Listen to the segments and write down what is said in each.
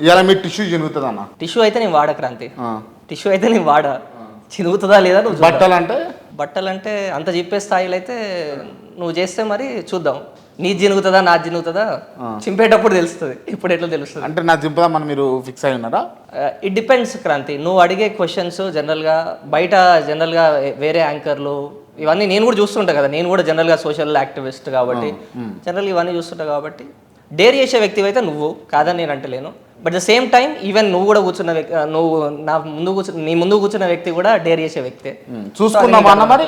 ఇవాళ మీ టిష్యూ జరుగుతుంది అన్న? టిష్యూ అయితే నేను వాడ క్రాంతి. టిష్యూ అయితే నేను వాడ. చినుగుతుందా లేదా నువ్వు. బట్టలు అంటే బట్టలు అంటే అంత చెప్పే స్థాయిలో అయితే నువ్వు చేస్తే మరి చూద్దాం. నీ జినుగుతుందా నా జినుగుతుందా? చింపేటప్పుడు తెలుస్తుంది. ఇప్పుడు ఎట్లా తెలుస్తుంది? అంటే నా దింపదామని మీరు ఫిక్స్ అయి ఉన్నారా? It depends Kranti. నువ్వు అడిగే క్వశ్చన్స్ జనరల్గా బయట జనరల్గా వేరే యాంకర్లు ఇవన్నీ నేను కూడా చూస్తుంటా కదా. నేను కూడా జనరల్గా సోషల్ యాక్టివిస్ట్ కాబట్టి. జనరల్ ఇవన్నీ చూస్తుంటా కాబట్టి. డేర్ చేసే వ్యక్తి అయితే నువ్వు కాదని నేను అంటలేను. But the same time even నువ్వు కూడా కూర్చున్న వ్యక్తి నువ్వు నా ముందు కూర్చున్న నీ ముందు కూర్చున్న వ్యక్తి కూడా డేర్ చేసే వ్యక్తే. అన్న మరి?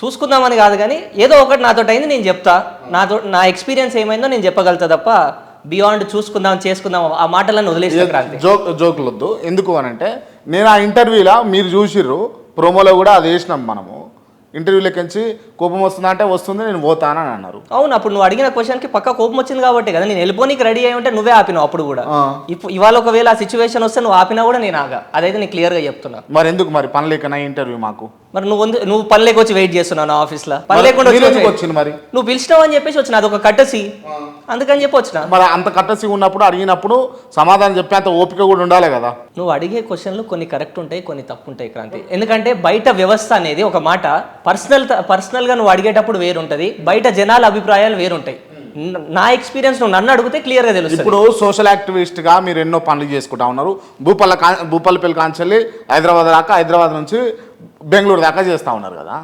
చూసుకుందామని కాదు కానీ ఏదో ఒకటి నాతో అయింది నేను చెప్తా. నాతో నా ఎక్స్పీరియన్స్ ఏమైందో నేను చెప్పగలుగుతా తప్ప బియాండ్ చూసుకుందాం చేసుకుందాం ఆ మాటలను వదిలేసిన క్రాంతి. జోక్ జోకులు వద్దు ఎందుకు అని అంటే నేను ఆ ఇంటర్వ్యూలో మీరు చూసిర్రు ప్రోమోలో కూడా అది వేసినాం మనము. ఇంటర్వ్యూలోకి కోపం వస్తుందా అంటే వస్తుంది నేను పోతాను అని అన్నారు. అవును అప్పుడు నువ్వు అడిగిన క్వశ్చన్కి పక్క కోపం వచ్చింది కాబట్టి కదా నేను వెళ్ళిపోనికి రెడీ అయి ఉంటే నువ్వే ఆపినావు అప్పుడు కూడా. ఇప్పుడు ఇవాళ ఒకవేళ ఆ సిచ్యువేషన్ వస్తే నువ్వు ఆపినా కూడా నేను ఆగా. అదైతే నేను క్లియర్గా చెప్తున్నా. మరి ఎందుకు మరి పని లేకనా ఇంటర్వ్యూ మాకు? మరి నువ్వు నువ్వు పని లేక వచ్చి వెయిట్ చేస్తున్నావు నా ఆఫీస్లో పని లేకుండా మీరు వచ్చింది నువ్వు పిలిచినావు అని చెప్పేసి వచ్చిన అదొక కట్టసి అందుకని చెప్పి వచ్చిన. మరి అంత కట్టసి ఉన్నప్పుడు అడిగినప్పుడు సమాధానం చెప్పే అంత ఓపిక కూడా ఉండాలి కదా. నువ్వు అడిగే క్వశ్చన్లు కొన్ని కరెక్ట్ ఉంటాయి కొన్ని తప్పు ఉంటాయి క్రాంతి. ఎందుకంటే బయట వ్యవస్థ అనేది ఒక మాట. పర్సనల్ పర్సనల్గా నువ్వు అడిగేటప్పుడు వేరుంటుంది బయట జనాల అభిప్రాయాలు వేరుంటాయి. న- నా ఎక్స్పీరియన్స్ నువ్వు నన్ను అడిగితే క్లియర్గా తెలుస్తుంది. ఇప్పుడు సోషల్ యాక్టివిస్ట్గా మీరు ఎన్నో పనులు చేసుకుంటా ఉన్నారు. భూపల్ల కా భూపాలపల్లి కాంచెల్లి హైదరాబాద్ దాకా హైదరాబాద్ నుంచి బెంగళూరు దాకా చేస్తా ఉన్నారు కదా.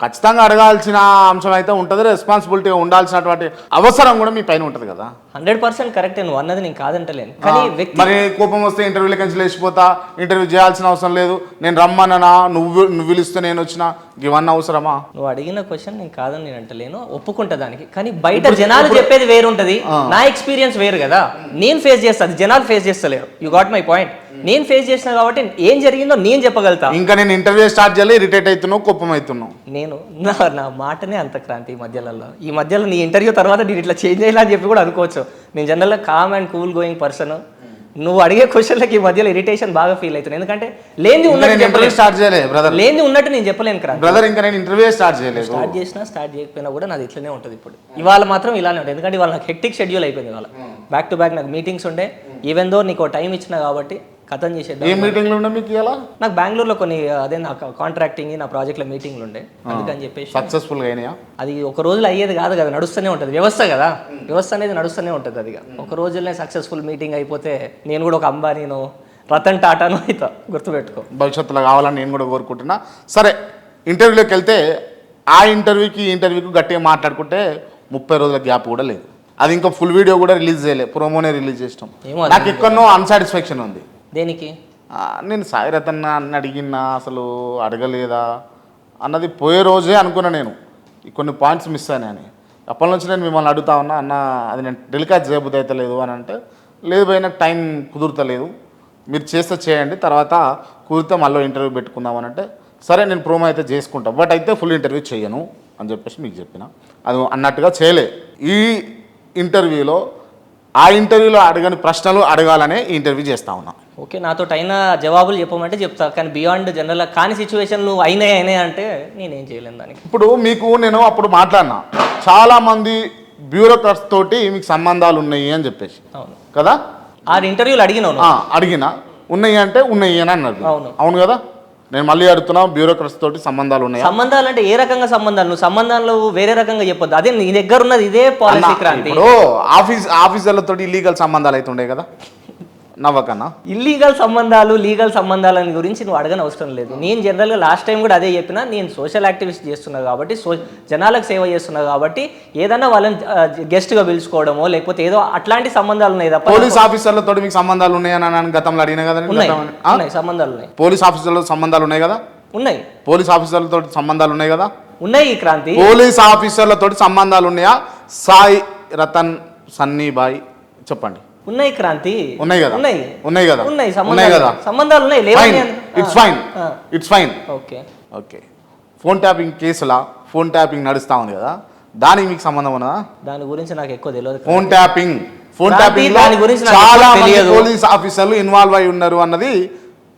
ఖచ్చితంగా అడగాల్సిన అంశం అయితే ఉంటుంది రెస్పాన్సిబిలిటీ ఉండాల్సినటువంటి అవసరం కూడా మీ పైన ఉంటుంది కదా. హండ్రెడ్ పర్సెంట్ కరెక్ట్ నువ్వు అన్నది నేను కాదంటలేను. కానీ వ్యక్తి మరి కోపం వస్తే ఇంటర్వ్యూలకి నుంచి లేచిపోతా ఇంటర్వ్యూ చేయాల్సిన అవసరం లేదు నేను రమ్మననా నువ్వు నువ్వు పిలిస్తే నేను వచ్చిన ఇవన్నీ అవసరమా? నువ్వు అడిగిన క్వశ్చన్ నేను కాదని నేను అంటలేను ఒప్పుకుంటా దానికి. కానీ బయట జనాలు చెప్పేది వేరు ఉంటది నా ఎక్స్పీరియన్స్ వేరు కదా. నేను ఫేస్ చేస్తా జనాలు ఫేస్ చేస్తలేరు. యు గాట్ మై పాయింట్ నేను ఫేస్ చేసిన కాబట్టి ఏం జరిగిందో నేను చెప్పగలుగుతా. ఇంకా నేను ఇంటర్వ్యూ స్టార్ట్ చేయాలి ఇరిటేట్ అవుతున్నావు కోపం అవుతున్నావు. నేను నా నా మాటనే అంత క్రాంతి ఈ మధ్యలో ఈ మధ్యలో నీ ఇంటర్వ్యూ తర్వాత నేను ఇట్లా చేంజ్ అయ్యేలా అని చెప్పి కూడా అనుకోవచ్చు. నేను జనరల్గా calm and cool going person నువ్వు అడిగే క్వశ్చన్లకి ఈ మధ్యలో ఇరిటేషన్ బాగా ఫీల్ అవుతుంది. ఎందుకంటే ఇంకా ఉన్నట్టు ఇంటర్వ్యూ స్టార్ట్ చేయలేదు బ్రదర్ లేనిది ఉన్నట్టు నేను చెప్పలేను క్రాంతి బ్రదర్ ఇంకా నేను ఇంటర్వ్యూ స్టార్ట్ చేయలేదు. స్టార్ట్ చేసినా స్టార్ట్ చేయకపోయినా కూడా నాది ఇట్లనే ఉంటుంది ఇప్పుడు. ఇవాళ మాత్రం ఇలానే ఉంటుంది. ఎందుకంటే ఇవాళ నాకు హెక్టిక్ షెడ్యూల్ అయిపోయింది ఇవాళ. బ్యాక్ టు బ్యాక్ నాకు మీటింగ్స్ ఉండే. ఈవెన్ దో నీకు టైం ఇచ్చిన కాబట్టి కథం చేసేద్దాం ఏ మీటింగ్లో ఉండే మీకు ఇలా నాకు బెంగళూరులో కొన్ని అదే నా కాంట్రాక్టింగ్ నా ప్రాజెక్ట్లో మీటింగ్లు ఉండే. అందుకని చెప్పేసి. సక్సెస్ఫుల్గా అయినాయా? అది ఒక రోజులో అయ్యేది కాదు కదా నడుస్తూనే ఉంటుంది. వ్యవస్థ కదా. వ్యవస్థ అనేది నడుస్తూనే ఉంటుంది అది ఒక రోజులోనే సక్సెస్ఫుల్ మీటింగ్ అయిపోతే నేను కూడా ఒక అంబానీను రతన్ టాటాను అవుతా గుర్తుపెట్టుకో. భవిష్యత్తులో కావాలని నేను కూడా కోరుకుంటున్నా. సరే ఇంటర్వ్యూలోకి వెళ్తే ఆ ఇంటర్వ్యూకి ఈ ఇంటర్వ్యూకి గట్టిగా మాట్లాడుకుంటే ముప్పై రోజుల గ్యాప్ కూడా లేదు. అది ఇంకా ఫుల్ వీడియో కూడా రిలీజ్ చేయలేదు ప్రోమోనే రిలీజ్ చేసినాం. నాకు ఎక్కడనో అన్సాటిస్ఫాక్షన్ ఉంది. దేనికి? నేను సాయిరతన్న అన్న అడిగినా అసలు అడగలేదా? అన్నది పోయే రోజే అనుకున్నా నేను. కొన్ని పాయింట్స్ మిస్ అయినాయని అప్పటి నుంచి నేను మిమ్మల్ని అడుగుతా ఉన్నా అన్న అది నేను టెలికాస్ట్ చేయబుద్ధి అయితే లేదు అని అంటే లేదు పోయినా టైం కుదురుతలేదు. మీరు చేస్తే చేయండి తర్వాత కుదిరితే మళ్ళీ ఇంటర్వ్యూ పెట్టుకుందాం అని అంటే సరే నేను ప్రోమో అయితే చేసుకుంటాను బట్ అయితే ఫుల్ ఇంటర్వ్యూ చేయను అని చెప్పేసి మీకు చెప్పిన. అది అన్నట్టుగా చేయలే. ఈ ఇంటర్వ్యూలో ఆ ఇంటర్వ్యూలో అడగని ప్రశ్నలు అడగాలనే ఈ ఇంటర్వ్యూ చేస్తా ఉన్నా. ఓకే నాతో అయిన జవాబులు చెప్పమంటే చెప్తా కానీ బియాండ్ జనరల్ కాని సిచ్యువేషన్లు అయినాయి అయినాయి అంటే నేనేం చేయలేను దానికి. ఇప్పుడు మీకు నేను అప్పుడు మాట్లాడినా చాలా మంది బ్యూరోక్రాట్స్ తోటి మీకు సంబంధాలు ఉన్నాయి అని చెప్పేసి. అవును. కదా? ఆ ఇంటర్వ్యూలు అడిగినావు ఆ, అడిగిన. ఉన్నాయి అంటే ఉన్నాయి అని అన్నది అవును. అవును కదా? నేను మళ్ళీ అడుగుతున్నా బ్యూరోక్రాట్స్ తోటి సంబంధాలు ఉన్నాయా? సంబంధాలు అంటే ఏ రకంగా సంబంధాలు? నువ్వు సంబంధాలు వేరే రకంగా చెప్పొద్దు. అదే నీ దగ్గర ఉన్నది ఇదే పాలసీ క్రాంతి. ఇప్పుడు ఆఫీస్ ఆఫీసర్లతో ఇల్లీగల్ సంబంధాలు అయితే ఉండే కదా? నవ్వకన్నా ఇల్లీగల్ సంబంధాలు లీగల్ సంబంధాలని గురించి నువ్వు అడగని అవసరం లేదు. నేను జనరల్గా లాస్ట్ టైం కూడా అదే చెప్పినా నేను సోషల్ యాక్టివిస్ట్ చేస్తున్నా కాబట్టి సో జనాలకు సేవ చేస్తున్నా కాబట్టి ఏదన్నా వాళ్ళని గెస్ట్గా పిలుచుకోవడమో లేకపోతే ఏదో అట్లాంటి సంబంధాలు ఉన్నాయి తప్ప పోలీస్ ఆఫీసర్లతో మీకు సంబంధాలు ఉన్నాయని అని గతంలో అడిగిన కదా నేను ఉన్నాయి? ఉన్నాయి సంబంధాలు ఉన్నాయి. పోలీస్ ఆఫీసర్లతో సంబంధాలు ఉన్నాయి కదా? ఉన్నాయి. పోలీస్ ఆఫీసర్లతో సంబంధాలు ఉన్నాయి కదా? ఉన్నాయి ఈ క్రాంతి. పోలీస్ ఆఫీసర్లతో సంబంధాలు ఉన్నాయా? సాయి రతన్ సన్నీ బాయ్ చెప్పండి. ఉన్నాయి క్రాంతి. ఉన్నాయి కదా? ఉన్నాయి. ఉన్నాయి కదా? ఉన్నాయి. ఉన్నాయి కదా? సంబంధాలు ఉన్నాయి. లేవని it's fine it's fine okay. Okay. Phone tapping కేసులా? Phone tapping నడుస్తా ఉంది కదా? దానికి మీకు సంబంధం ఉన్నదా? దాని గురించి నాకు ఎక్కువ తెలియదు ఫోన్ ట్యాపింగ్ ఫోన్ ట్యాపింగ్ దాని గురించి చాలా మంది. పోలీస్ ఆఫీసర్లు ఇన్వాల్వ్ అయి ఉన్నారు అన్నది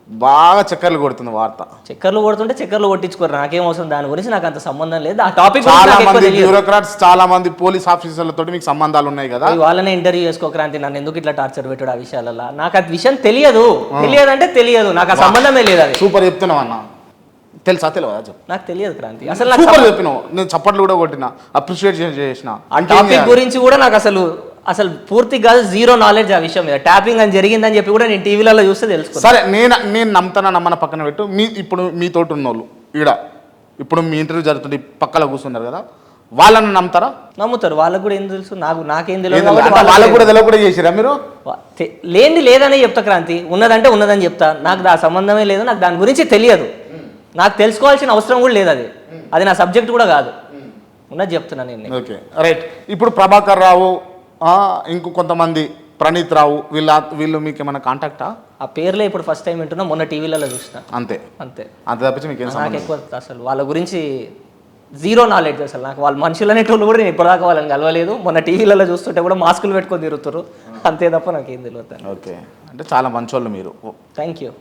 బాగా చక్కర్లు కొడుతుంది వార్త. చక్కర్లు కొడుతుంటే చక్కర్లు కొట్టించుకోరు. నాకేం అవసరం? దాని గురించి నాకు అంత సంబంధం లేదు. ఆ టాపిక్ చాలా మంది బ్యూరోక్రాట్స్ చాలా మంది పోలీస్ ఆఫీసర్లతో మీకు సంబంధాలు ఉన్నాయి కదా? వాళ్ళనే ఇంటర్వ్యూ చేసుకో క్రాంతి. నన్ను ఎందుకు ఇట్లా టార్చర్ పెట్టాడు ఆ విషయాలలో? నాకు అది విషయం తెలియదు. తెలియదు అంటే తెలియదు. నాకు ఆ సంబంధమే లేదు అది. సూపర్ చెప్తున్నావు అన్న. తెలుసా? తెలియదా? చెప్పు. నాకు తెలియదు క్రాంతి. అసలు నాకు చెప్పినావు. నేను చప్పట్లు కూడా కొట్టిన. అప్రిషియేట్ చేసిన. అంటే టాపిక్ గురించి కూడా నాకు అసలు అసలు పూర్తి కాదు జీరో నాలెడ్జ్ ఆ విషయం మీద. ట్యాపింగ్ అని జరిగిందని చెప్పి కూడా నేను టీవీలలో చూస్తే తెలుసుకున్నాను సరే నేను నేను నమ్ముతానా నమ్మన పక్కన పెట్టు. మీ ఇప్పుడు మీతోటి ఉన్నోళ్ళు ఈడ ఇప్పుడు మీ ఇంటర్వ్యూ జరుగుతుంది పక్కల కూర్చున్నారు కదా వాళ్ళని నమ్ముతారా? నమ్ముతారు. వాళ్ళకు కూడా ఏం తెలుసు? నాకు నాకేం తెలియదు. వాళ్ళకి కూడా తెలియ కూడా చేసిరా మీరు? లేనిది లేదనే చెప్తా క్రాంతి. ఉన్నదంటే ఉన్నదని చెప్తా. నాకు దా సంబంధమే లేదు నాకు దాని గురించి తెలియదు. నాకు తెలుసుకోవాల్సిన అవసరం కూడా లేదు అది. అది నా సబ్జెక్ట్ కూడా కాదు. ఉన్నది చెప్తున్నా నేను. ఓకే. రైట్. ఇప్పుడు ప్రభాకర్ రావు ఆ, ఇంకో కొంతమంది ప్రణీత్ రావు వీళ్ళ వీళ్ళు మీకు ఏమైనా కాంటాక్టా ఆ పేర్లే ఇప్పుడు ఫస్ట్ టైం వింటున్నా మొన్న టీవీలలో చూసిన. అంతే. అంతే. అంత తప్పించి మీకు ఏం నాకు ఎక్కువ అసలు వాళ్ళ గురించి జీరో నాలెడ్జ్ అసలు నాకు. వాళ్ళ మనుషులు అనేటోళ్ళు కూడా నేను ఇప్పటిదాకా వాళ్ళని కలవలేదు. మొన్న టీవీలలో చూస్తుంటే కూడా మాస్కులు పెట్టుకొని తిరుగుతారు అంతే తప్ప నాకేం తెలియదు ఓకే. అంటే చాలా మంచోళ్ళు మీరు. Thank you